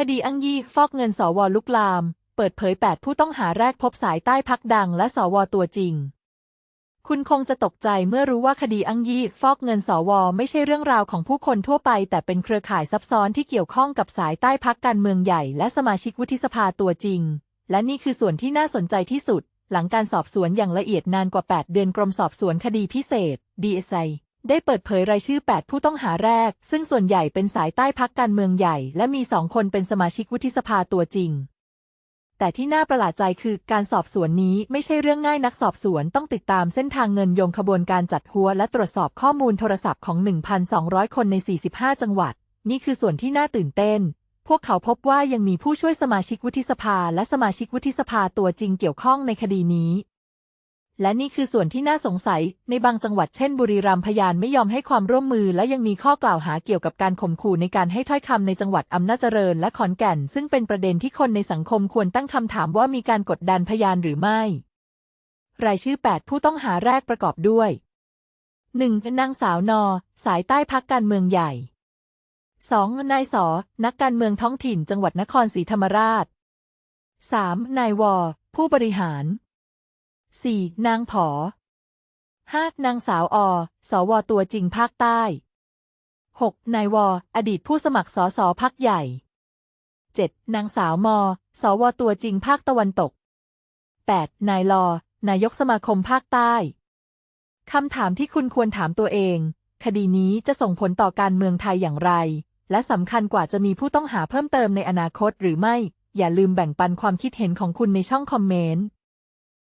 คดีอ้างยี่ฟอกเงินสวลุกลาม เปิดเผย 8 ผู้ต้องหาแรกพบสายใต้พักดังและสวตัวจริง คุณคงจะตกใจเมื่อรู้ว่าคดีอ้างยี่ฟอกเงินสวไม่ใช่เรื่องราวของผู้คนทั่วไป แต่เป็นเครือข่ายซับซ้อนที่เกี่ยวข้องกับสายใต้พักการเมืองใหญ่ และสมาชิกวุฒิสภาตัวจริง และนี่คือส่วนที่น่าสนใจที่สุด หลังการสอบสวนอย่างละเอียดนานกว่า 8 เดือนกรมสอบสวนคดีพิเศษ DSI ได้เปิดเผยรายชื่อ 8 ผู้ต้องหาแรก ซึ่งส่วนใหญ่เป็นสายใต้พักการเมืองใหญ่ และมีสองคนเป็นสมาชิกวุฒิสภาตัวจริง แต่ที่น่าประหลาดใจคือการสอบสวนนี้ไม่ใช่เรื่องง่ายนักสอบสวนต้องติดตามเส้นทางเงินโยงขบวนการจัดหัว และตรวจสอบข้อมูลโทรศัพท์ของ 1,200 คนใน 45 จังหวัด นี่คือส่วนที่น่าตื่นเต้น พวกเขาพบว่ายังมีผู้ช่วยสมาชิกวุฒิสภา และสมาชิกวุฒิสภาตัวจริงเกี่ยวข้องในคดีนี้ และนี่คือส่วนที่น่าสงสัย ในบางจังหวัดเช่นบุรีรัมย์พยานไม่ยอมให้ความร่วมมือ และยังมีข้อกล่าวหาเกี่ยวกับการข่มขู่ในการให้ถ้อยคำในจังหวัดอำนาจเจริญและขอนแก่น ซึ่งเป็นประเด็นที่คนในสังคมควรตั้งคำถามว่ามีการกดดันพยานหรือไม่ รายชื่อ 8 ผู้ต้องหาแรกประกอบด้วย 1. นางสาวนอ สายใต้พักการเมืองใหญ่ 2. นายสอ นักการเมืองท้องถิ่นจังหวัดนครศรีธรรมราช 3. นายวอ ผู้บริหาร 4. นางผอ 5. นางสาวอ สวตัวจริงภาคใต้ 6. นายวอ อดีตผู้สมัครสสพักใหญ่ 7. นางสาวมสวตัวจริงภาคตะวันตก 8. นายลอ นายกสมาคมภาคใต้ คำถามที่คุณควรถามตัวเอง คดีนี้จะส่งผลต่อการเมืองไทยอย่างไร และสำคัญกว่าจะมีผู้ต้องหาเพิ่มเติมในอนาคตหรือไม่ อย่าลืมแบ่งปันความคิดเห็นของคุณในช่องคอมเมนต์